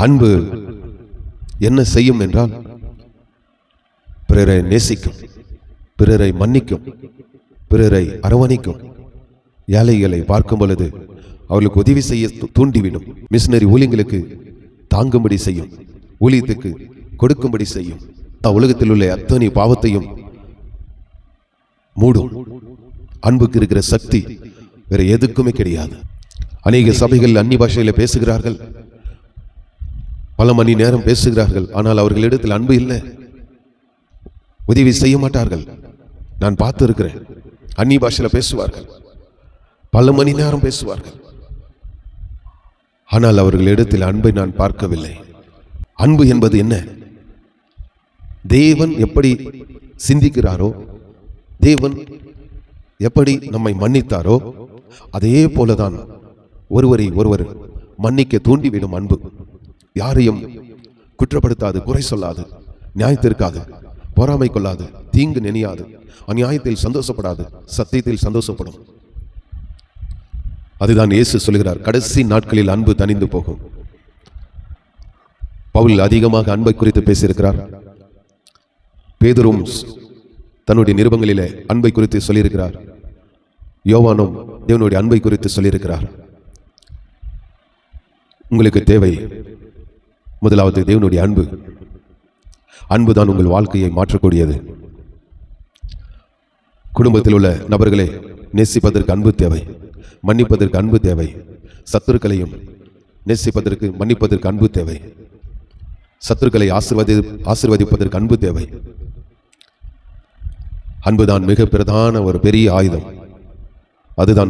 அன்பு என்ன செய்யும் என்றால் பிறரை நேசிக்கும் பிறரை மன்னிக்கும் பிறரை அரவணைக்கும் ஏழைகளை பார்க்கும் பொழுது அவர்களுக்கு உதவி செய்ய தூண்டிவிடும். மிஷினரி ஊழியங்களுக்கு தாங்கும்படி செய்யும் ஊழியத்துக்கு கொடுக்கும்படி செய்யும். உலகத்தில் உள்ள அத்தனை பாவத்தையும் மூடும். அன்புக்கு இருக்கிற சக்தி வேற எதுக்குமே கிடையாது. அநேக சபைகள் அந்நி பாஷையில் பேசுகிறார்கள். பல மணி நேரம் பேசுகிறார்கள். ஆனால் அவர்களிடத்தில் அன்பு இல்லை. உதவி செய்ய மாட்டார்கள். நான் பார்த்து இருக்கிறேன் அந்நி பாஷையில் பேசுவார்கள். பல மணி நேரம் பேசுவார்கள். ஆனால் அவர்களிடத்தில் அன்பை நான் பார்க்கவில்லை. அன்பு என்பது என்ன? தேவன் எப்படி சிந்திக்கிறாரோ தேவன் எப்படி நம்மை மன்னித்தாரோ அதே போலதான் ஒருவரை ஒருவர் மன்னிக்க தூண்டிவிடும் அன்பு. யாரையும் குற்றப்படுத்தாது குறை சொல்லாது. நியாயத்திற்காது பொறாமை கொள்ளாது தீங்கு நினையாது. அநியாயத்தில் சந்தோஷப்படாது சத்தியத்தில் சந்தோஷப்படும். அதுதான் இயேசு சொல்கிறார் கடைசி நாட்களில் அன்பு தணிந்து போகும். பவுல் அதிகமாக அன்பை குறித்து பேசியிருக்கிறார். பேதரும் தன்னுடைய நிருபங்களிலே அன்பை குறித்து சொல்லியிருக்கிறார். யோவானும் தேவனுடைய அன்பை குறித்து சொல்லியிருக்கிறார். உங்களுக்கு தேவை முதலாவது தேவனுடைய அன்பு. அன்புதான் உங்கள் வாழ்க்கையை மாற்றக்கூடியது. குடும்பத்தில் உள்ள நபர்களை நேசிப்பதற்கு அன்பு தேவை மன்னிப்பதற்கு அன்பு தேவை சத்துருக்களையும் நேசிப்பதற்கு மன்னிப்பதற்கு அன்பு தேவை சத்துருக்களை ஆசிர்வதி ஆசிர்வதிப்பதற்கு அன்பு தேவை. அன்புதான் மிக பிரதான ஒரு பெரிய ஆயுதம். அதுதான்